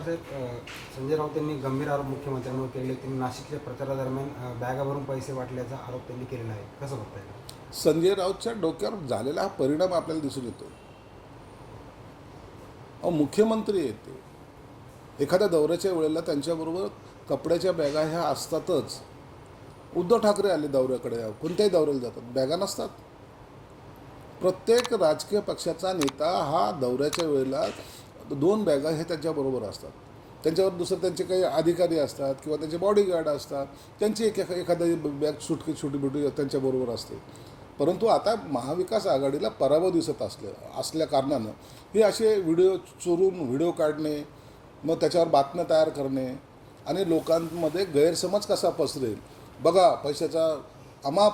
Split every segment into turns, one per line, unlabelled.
साहेब संजय राऊत यांनी गंभीर आरोप मुख्यमंत्र्यांवर केले त्यांनी नाशिकच्या प्रचारादरम्यान अ, बॅगा भरून पैसे वाटल्याचा आरोप त्यांनी केलेला आहे. कसं बघताय
संजय राऊतच्या डोक्यावर झालेला हा परिणाम आपल्याला दिसून येतो अहो मुख्यमंत्री येते. एखाद्या दौऱ्याच्या वेळेला त्यांच्याबरोबर कपड्याच्या बॅगा ह्या असतातच. उद्धव ठाकरे आले दौऱ्याकडे कोणत्याही दौऱ्याला जातात बॅगा नसतात. प्रत्येक राजकीय पक्षाचा नेता हा दौऱ्याच्या वेळेला दोन बॅगा हे त्यांच्याबरोबर असतात. त्यांच्यावर दुसरं त्यांचे काही अधिकारी असतात किंवा त्यांचे बॉडीगार्ड असतात. त्यांची एक एखादी बॅग सुटकी छोटी मोठी त्यांच्याबरोबर असते. परंतु आता महाविकास आघाडीला पराभव दिसत असले असल्या कारणानं हे असे व्हिडिओ चोरून व्हिडिओ काढणे मग त्याच्यावर बातम्या तयार करणे आणि लोकांमध्ये गैरसमज कसा पसरेल? बघा पैशाचा अमाप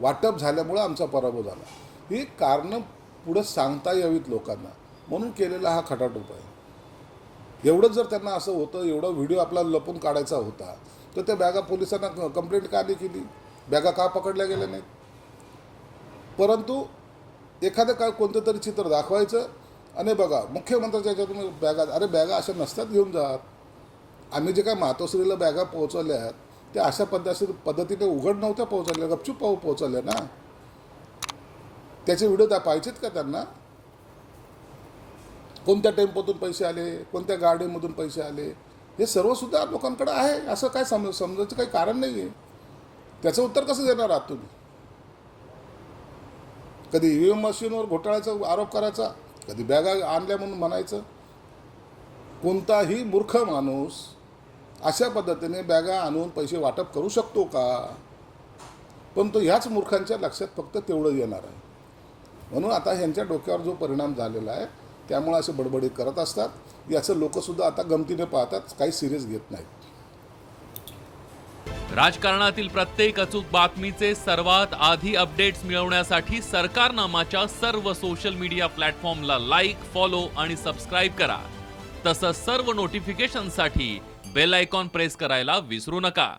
वाटप झाल्यामुळं आमचा पराभव झाला. ही कारणं पुढं सांगता यावीत लोकांना. म्हणून केलेला हा खटाट उपाय. एवढंच जर त्यांना असं होतं एवढा व्हिडिओ आपला लपून काढायचा होता तर त्या बॅगा पोलिसांना कंप्लेंट का नाही केली? बॅगा का पकडल्या गेल्या नाहीत? परंतु एखादं काय कोणतं तरी चित्र दाखवायचं आणि बघा मुख्यमंत्र्याच्या याच्यातून बॅगा अरे बॅगा अशा नसतात घेऊन जात. आम्ही जे काय मातोश्रीला बॅगा पोहोचवल्या आहेत त्या अशा पद्धती पद्धतीने उघड नव्हत्या पोहोचवल्या गपचूप पाहू पोहोचवल्या ना? त्याचे व्हिडिओ त्या पाहिजेत का त्यांना? कोणत्या टेम्पोतून पैसे आले कोणत्या गाडीमधून पैसे आले हे सर्वसुद्धा लोकांकडे आहे. असं काय समज समजायचं काही कारण नाही आहे त्याचं उत्तर कसं देणार आहात तुम्ही? कधी ई व्ही एम मशीनवर घोटाळ्याचा आरोप करायचा कधी बॅगा आणल्या म्हणून म्हणायचं. कोणताही मूर्ख माणूस अशा पद्धतीने बॅगा आणून पैसे वाटप करू शकतो का? पण तो ह्याच मूर्खांच्या लक्षात फक्त तेवढं येणार आहे. म्हणून आता ह्यांच्या डोक्यावर जो परिणाम झालेला आहे त्यामुळे असे बडबडीत करत असतात. याचं लोकसुद्धा आता गमतीने पाहतात काही सिरियस घेत नाहीत.
राजकारणातील प्रत्येक अचूक बातमीचे सर्वात आधी अपडेट्स मिळवण्यासाठी सरकारनामाच्या सर्व सोशल मीडिया प्लॅटफॉर्मला लाईक फॉलो आणि सबस्क्राईब करा. तसंच सर्व नोटिफिकेशनसाठी बेल आयकॉन प्रेस करायला विसरू नका.